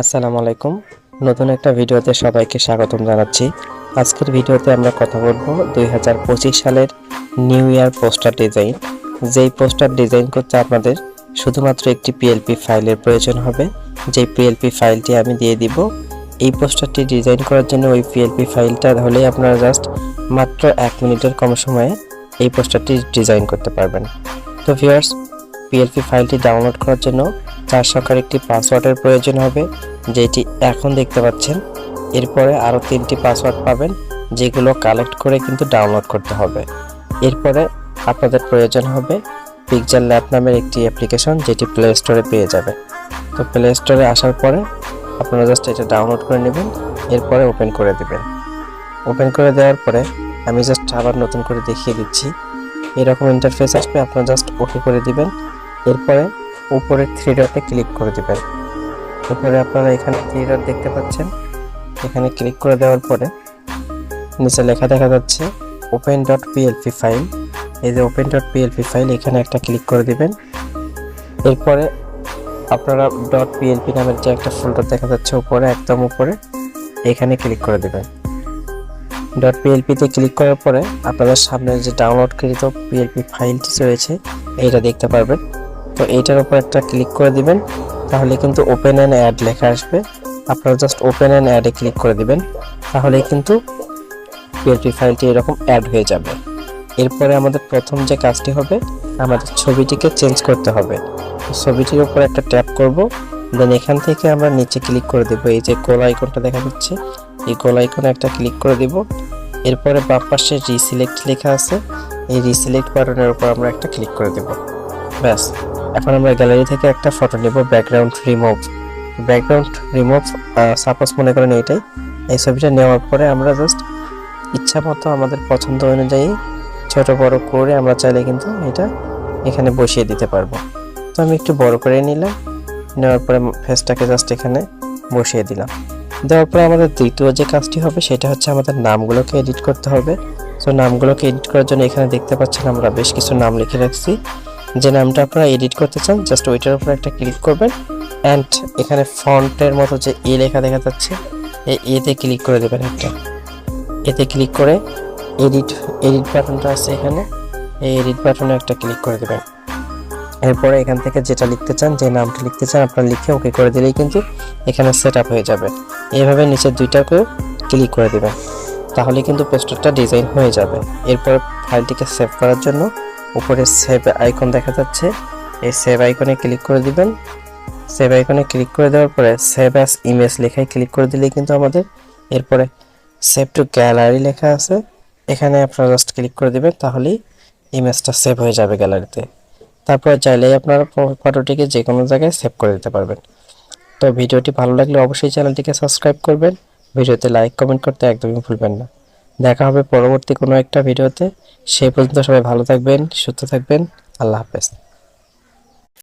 আসসালামু আলাইকুম। নতুন একটা ভিডিওতে সবাইকে স্বাগতম জানাচ্ছি। আজকের ভিডিওতে আমরা কথা বলব দুই হাজার পঁচিশ সালের নিউ ইয়ার পোস্টার ডিজাইন। যেই পোস্টার ডিজাইন করতে আপনাদের শুধুমাত্র একটি পিএলপি ফাইলের প্রয়োজন হবে। যেই পিএলপি ফাইলটি আমি দিয়ে দিব, এই পোস্টারটি ডিজাইন করার জন্য ওই পিএলপি ফাইলটা হলেই আপনারা জাস্ট মাত্র এক মিনিটের কম সময়ে এই পোস্টারটি ডিজাইন করতে পারবেন। তো ভিউয়ার্স পিএলপি ফাইলটি ডাউনলোড করার জন্য চার সংখ্যার একটি পাসওয়ার্ডের প্রয়োজন হবে, যেটি এখন দেখতে পাচ্ছেন। এরপরে আরও তিনটি পাসওয়ার্ড পাবেন, যেগুলো কালেক্ট করে কিন্তু ডাউনলোড করতে হবে। এরপরে আপনাদের প্রয়োজন হবে পিকচার ল্যাব নামের একটি অ্যাপ্লিকেশন, যেটি প্লে স্টোরে পেয়ে যাবে তো প্লে স্টোরে আসার পরে আপনারা জাস্ট এটা ডাউনলোড করে নেবেন, এরপরে ওপেন করে দেবেন। ওপেন করে দেওয়ার পরে আমি জাস্ট আবার নতুন করে দেখিয়ে দিচ্ছি। এরকম ইন্টারফেস আসবে, আপনারা জাস্ট ওকে করে দিবেন। এরপরে উপরে থ্রি ডটে ক্লিক করে দিবেন। উপরে আপনারা এখানে থ্রি ডট দেখতে পাচ্ছেন। এখানে ক্লিক করে দেওয়ার পরে নিচে লেখা দেখা যাচ্ছে ওপেন ডট পিএলপি ফাইল এই যে ওপেন ডট পিএলপি ফাইল এখানে একটা ক্লিক করে দিবেন। এরপরে আপনারা ডট পিএলপি নামের যে একটা ফোল্ডার দেখা যাচ্ছে উপরে, একদম উপরে, এখানে ক্লিক করে দিবেন। ডট পিএলপিতে ক্লিক করার পরে আপনাদের সামনে যে ডাউনলোডকৃত পিএলপি ফাইলটি রয়েছে, এইটা দেখতে পারবেন। তো এইটার উপর একটা ক্লিক করে দিবেন, তাহলে কিন্তু ওপেন অ্যান্ড অ্যাড লেখা আসবে। আপনারা জাস্ট ওপেন অ্যান্ড অ্যাডে ক্লিক করে দিবেন, তাহলে কিন্তু পিএলপি ফাইলটি এরকম অ্যাড হয়ে যাবে। এরপরে আমাদের প্রথম যে কাজটি হবে, আমাদের ছবিটিকে চেঞ্জ করতে হবে। ছবিটির উপর একটা ট্যাপ করব, দেন এখান থেকে আমরা নিচে ক্লিক করে দেবো, এই যে গোল আইকনটা দেখা যাচ্ছে, এই গোল আইকনে একটা ক্লিক করে দিব। এরপরে বাম পাশে রিসিলেক্ট লেখা আছে, এই রিসিলেক্ট বাটনের উপর আমরা একটা ক্লিক করে দেব। ব্যাস। এখন আমরা গ্যালারি থেকে একটা ফটো নেব background remove background remove suppose মনে করেন এইটাই। এই ছবিটা নেওয়ার পরে আমরা জাস্ট ইচ্ছা মতো আমাদের পছন্দ অনুযায়ী ছোট বড় করে আমরা চাইলে কিন্তু এটা এখানে বসিয়ে দিতে পারব। তো আমি একটু বড় করে নিলাম, নেওয়ার পরে ফেসটাকে জাস্ট এখানে বসিয়ে দিলাম। দেওয়ার পরে আমাদের দ্বিতীয় যে কাজটি হবে সেটা হচ্ছে আমাদের নামগুলোকে এডিট করতে হবে। তো নামগুলোকে এডিট করার জন্য এখানে দেখতে পাচ্ছেন আমরা বেশ কিছু নাম লিখে রাখছি। যে নামটা আপনারা এডিট করতে চান জাস্ট ওইটার উপর একটা ক্লিক করবেন অ্যান্ড এখানে ফন্টের মতো যে এ লেখা দেখা যাচ্ছে, এই এতে ক্লিক করে দেবেন একটা। এতে ক্লিক করে এডিট এডিট বাটনটা আছে এখানে, এই এডিট বাটনে একটা ক্লিক করে দেবেন। এরপরে এখান থেকে যেটা লিখতে চান, যে নামটা লিখতে চান, আপনারা লিখে ওকে করে দিলেই কিন্তু এখানে সেট হয়ে যাবে। এইভাবে নিচে দুইটাকে ক্লিক করে দেবেন। তাহলে কিন্তু পোস্টারটা ডিজাইন হয়ে যাবে। এরপর ফাইলটিকে সেভ করার জন্য উপরে সেভ আইকন দেখা যাচ্ছে। এই সেভ আইকনে ক্লিক করে দিবেন। সেভ আইকনে ক্লিক করে দেওয়ার পরে সেভ অ্যাস ইমেজ লেখায় ক্লিক করে দিলে কিন্তু আমাদের এরপরে সেভ টু গ্যালারি লেখা আছে। এখানে আপনারা জাস্ট ক্লিক করে দিবেন, তাহলেই ইমেজটা সেভ হয়ে যাবে গ্যালারিতে তারপর চাইলেই আপনারা ফটোটিকে যে কোনো জায়গায় সেভ করে দিতে পারবেন। তো ভিডিওটি ভালো লাগলে অবশ্যই চ্যানেলটিকে সাবস্ক্রাইব করবেন। ভিডিওতে লাইক কমেন্ট করতে একদমই ভুলবেন না। দেখা হবে পরবর্তী কোনো একটা ভিডিওতে। সেই পর্যন্ত সবাই ভালো থাকবেন, সুস্থ থাকবেন। আল্লাহ হাফেজ।